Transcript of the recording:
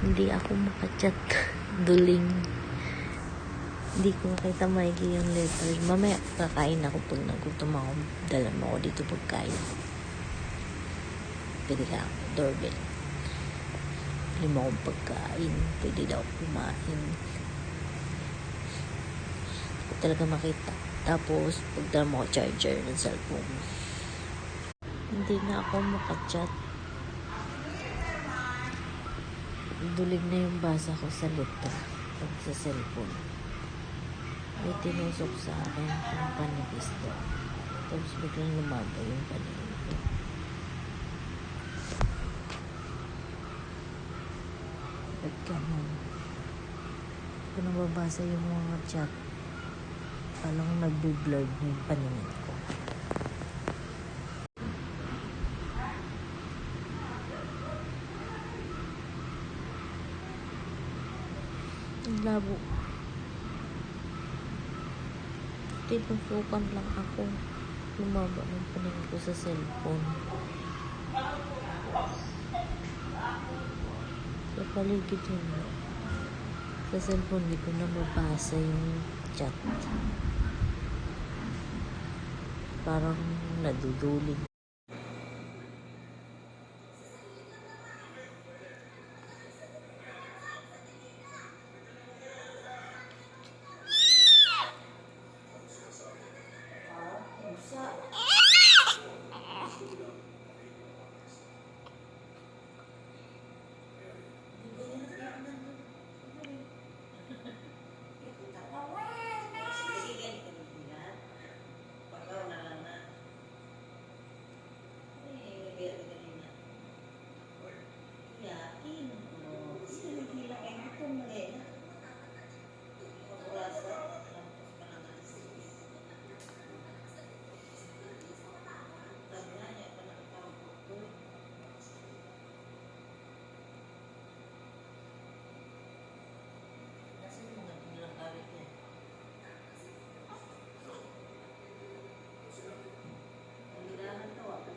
Hindi ako makachat. Duling. Hindi ko makita maigi yung letters. Mamaya kakain ako pag nagutom ako. Dala mo ako dito pagkain. Pwede ka ako. Doorbell. Pwede mo akong pagkain. Pwede daw kumain. Hindi ko talaga makita. Tapos, pagdala mo ako charger ng cellphone. Hindi na ako makachat. Dulig na yung basa ko sa letra pag sa cellphone. May tinusok sa akin ang panipis daw. Tapos biglang lumabo yung paningin ko. Ba't ganun? Hindi ko nababasa yung mga chat. Parang nagbe-blur na yung paningin ko. Labo. Tinusukan lang ako. Lumaba ng paningin ko sa cellphone. Sa paligid yun. Sa cellphone, di ko na mabasa yung chat. Parang naduduling Só...